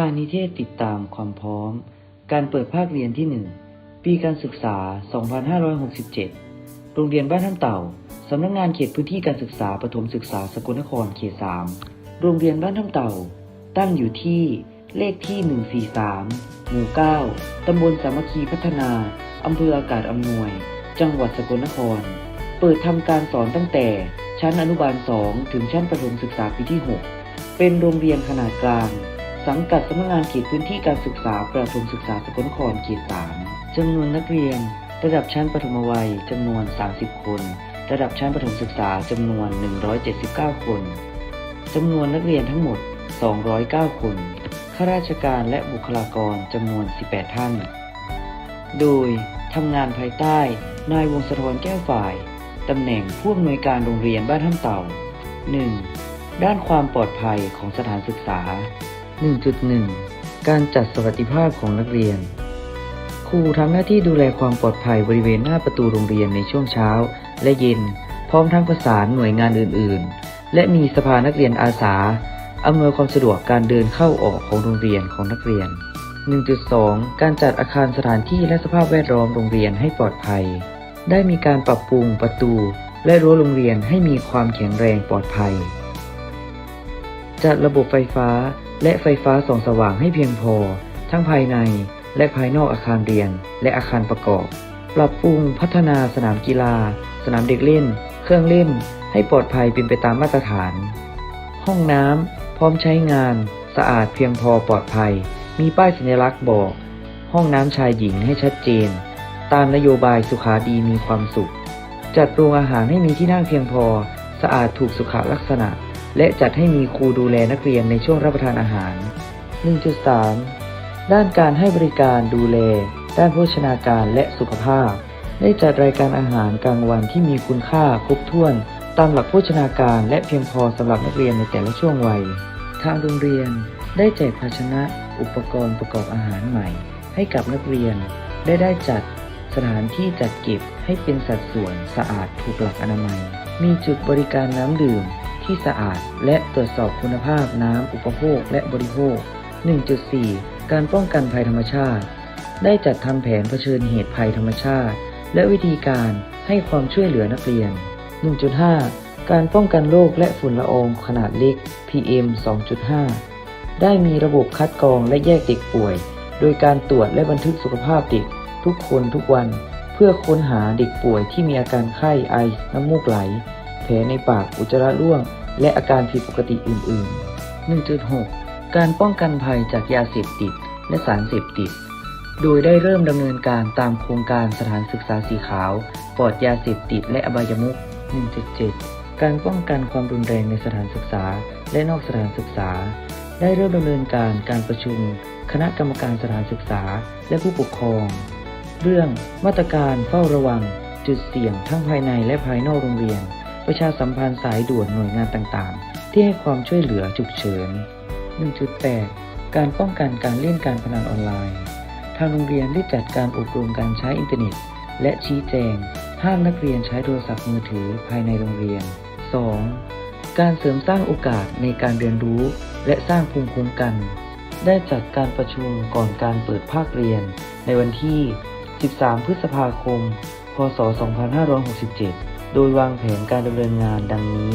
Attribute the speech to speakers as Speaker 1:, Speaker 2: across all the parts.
Speaker 1: การนิเทศติดตามความพร้อม การเปิดภาคเรียนที่ 1 ปีการศึกษา 2567 โรงเรียนบ้านท่าเต่า สำนักงานเขตพื้นที่การศึกษาประถมศึกษาสกลนครเขต 3 โรงเรียนบ้านท่าเต่า ตั้งอยู่ที่เลขที่ 143 หมู่ 9 ตำบลสามัคคีพัฒนา อำเภออากาศอำนวย จังหวัดสกลนคร เปิดทำการสอนตั้งแต่ชั้นอนุบาล 2 ถึงชั้นประถมศึกษาปีที่ 6 เป็นโรงเรียนขนาดกลาง สังกัดสำนักงานเขตพื้นที่การศึกษาประถมศึกษาสกลนครเขต3จำนวนนักเรียน ระดับชั้นประถมวัยจำนวน 30 คน ระดับชั้นประถมศึกษาจำนวน 179 คนจำนวนนักเรียนทั้งหมด 209 คนข้าราชการและบุคลากรจำนวน 18 ท่าน โดยทำงานภายใต้ นายวงศธรแก้วฝ่าย ตำแหน่งผู้อำนวยการโรงเรียนบ้านท่าเต่า 1. ด้านความปลอดภัยของสถานศึกษา 1.1 การจัดสวัสดิภาพของนักเรียน ครูทำหน้าที่ดูแลความปลอดภัยบริเวณหน้าประตูโรงเรียนในช่วงเช้า และเย็น พร้อมทั้งประสานหน่วยงานอื่น ๆ และมีสภานักเรียนอาสาอำนวยความสะดวกการเดินเข้าออกของโรงเรียนของนักเรียน 1.2 การจัดอาคารสถานที่และสภาพแวดล้อมโรงเรียนให้ปลอดภัย ได้มีการปรับปรุงประตู และรั้วโรงเรียนให้มีความแข็งแรงปลอดภัย จัดระบบไฟฟ้า และไฟฟ้าส่องสว่างให้เพียงพอ ทั้งภายในและภายนอกอาคารเรียน และอาคารประกอบ ปรับปรุงพัฒนาสนามกีฬา สนามเด็กเล่น เครื่องเล่น ให้ปลอดภัยเป็นไปตามมาตรฐาน ห้องน้ำพร้อมใช้งาน สะอาดเพียงพอปลอดภัย มีป้ายสัญลักษณ์บอก ห้องน้ำชายหญิงให้ชัดเจน ตามนโยบายสุขาดีมีความสุข จัดโรงอาหารให้มีที่นั่งเพียงพอ สะอาดถูกสุขลักษณะ และจัดให้มีครูดูแลนักเรียนในช่วงรับประทานอาหาร 1.3 ด้านการให้บริการดูแล ด้านโภชนาการและสุขภาพ ได้จัดรายการอาหารกลางวันที่มีคุณค่าครบถ้วน ตามหลักโภชนาการและเพียงพอสำหรับนักเรียนในแต่ละช่วงวัย ทางโรงเรียนได้แจกภาชนะอุปกรณ์ประกอบอาหารใหม่ ให้กับนักเรียน ได้ได้จัดสถานที่จัดเก็บให้เป็นสัดส่วนสะอาดถูกหลักอนามัย มีจุดบริการน้ำดื่ม ที่สะอาด และตรวจสอบคุณภาพน้ำอุปโภคและบริโภค 1.4 การป้องกันภัยธรรมชาติ ได้จัดทำแผนเผชิญเหตุภัยธรรมชาติ และวิธีการให้ความช่วยเหลือนักเรียน 1.5 การป้องกันโรคและฝุ่นละอองขนาดเล็ก PM 2.5 ได้มีระบบคัดกรองและแยกเด็กป่วย โดยการตรวจและบันทึกสุขภาพเด็กทุกคนทุกวัน เพื่อค้นหาเด็กป่วยที่มีอาการไข้ไอน้ำมูกไหล แผลในปากอุจจาระร่วง และอาการผิดปกติอื่น ๆ 1.6 การป้องกันภัยจากยาเสพติดและสารเสพติด โดยได้เริ่มดำเนินการตามโครงการสถานศึกษาสีขาวปลอดยาเสพติดและอบายมุข1.7 การป้องกันความรุนแรงในสถานศึกษาและนอกสถานศึกษา ได้เริ่มดำเนินการการประชุม คณะกรรมการสถานศึกษาและผู้ปกครอง เรื่องมาตรการเฝ้าระวัง จุดเสี่ยงทั้งภายในและภายนอกโรงเรียน ประชาสัมพันธ์สายด่วนหน่วยงานต่างๆ ที่ให้ความช่วยเหลือฉุกเฉิน 1.8 การป้องกันการเล่นการพนันออนไลน์ ทางโรงเรียนได้จัดการอบรมการใช้อินเทอร์เน็ต และชี้แจง ห้ามนักเรียนใช้โทรศัพท์มือถือภายในโรงเรียน 2. การเสริมสร้างโอกาสในการเรียนรู้ และสร้างภูมิคุ้มกัน ได้จัดการประชุมก่อนการเปิดภาคเรียน ในวันที่ 13 พฤษภาคม พศ 2567 โดยวางแผนการดำเนินงานดังนี้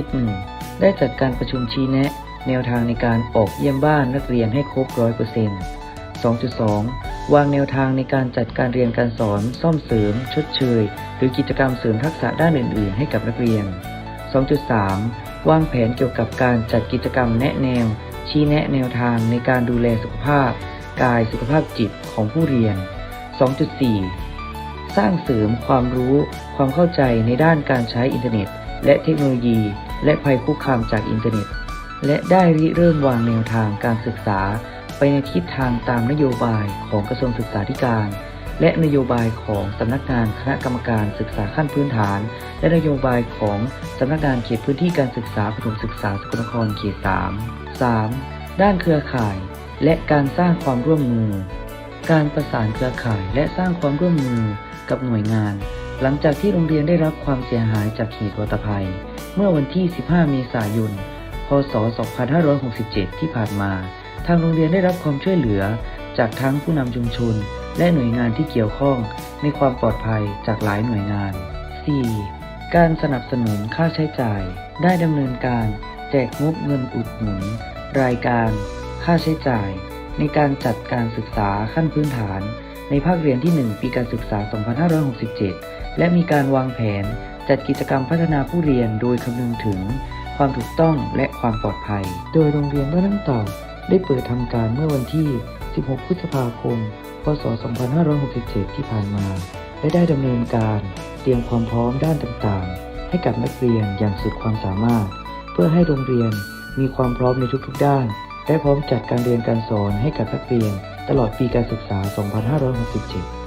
Speaker 1: 2.1 ได้จัดการประชุมชี้แนะ แนวทางในการออกเยี่ยมบ้านนักเรียนให้ครบ 100% 2.2 วางแนวทางในการจัดการเรียนการสอน ซ่อมเสริม ชดเชย หรือกิจกรรมเสริมทักษะด้านอื่น ๆ ให้กับนักเรียน 2.3 วางแผนเกี่ยวกับการจัดกิจกรรมแนะแนว ชี้แนะแนวทางในการดูแลสุขภาพ กายสุขภาพจิตของผู้เรียน 2.4 สร้างเสริมความรู้ความเข้าใจในด้านการใช้อินเทอร์เน็ต และเทคโนโลยี และภัยคุกคามจากอินเทอร์เน็ต และได้ริเริ่มวางแนวทางการศึกษา ไปในทิศทางตามนโยบายของกระทรวงศึกษาธิการ และนโยบายของสำนักงานคณะกรรมการศึกษาขั้นพื้นฐาน และนโยบายของสำนักงานเขตพื้นที่การศึกษาประถมศึกษาสกลนครเขต 3 3. ด้านเครือข่าย และการสร้างความร่วมมือ การประสานเครือข่ายและสร้างความร่วมมือ กับหน่วยงาน หลังจากที่โรงเรียนได้รับความเสียหายจากเหตุวัตภัย เมื่อวันที่ 15 เมษายน พศ 2567 ที่ผ่านมา ทางโรงเรียนได้รับความช่วยเหลือจากทั้งผู้นำชุมชน และหน่วยงานที่เกี่ยวข้องในความปลอดภัยจากหลายหน่วยงาน 4. การสนับสนุนค่าใช้จ่าย ได้ดำเนินการ แจกงบเงินอุดหนุน รายการ ค่าใช้จ่าย ในการจัดการศึกษาขั้นพื้นฐาน ในภาคเรียนที่ 1 ปีการศึกษา 2567 และมีการวางแผนจัดกิจกรรมพัฒนาผู้เรียนโดยคำนึงถึง ความถูกต้องและความปลอดภัย โดยโรงเรียนบ้านน้ำเต่าได้เปิดทำการเมื่อวันที่ 16 พฤษภาคม พศ 2567 ที่ผ่านมา และได้ดำเนินการเตรียมความพร้อมด้านต่างๆ ให้กับนักเรียนอย่างสุดความสามารถ เพื่อให้โรงเรียนมีความพร้อมในทุกๆด้าน และพร้อมจัดการเรียนการสอนให้กับนักเรียน ตลอดปีการศึกษา 2567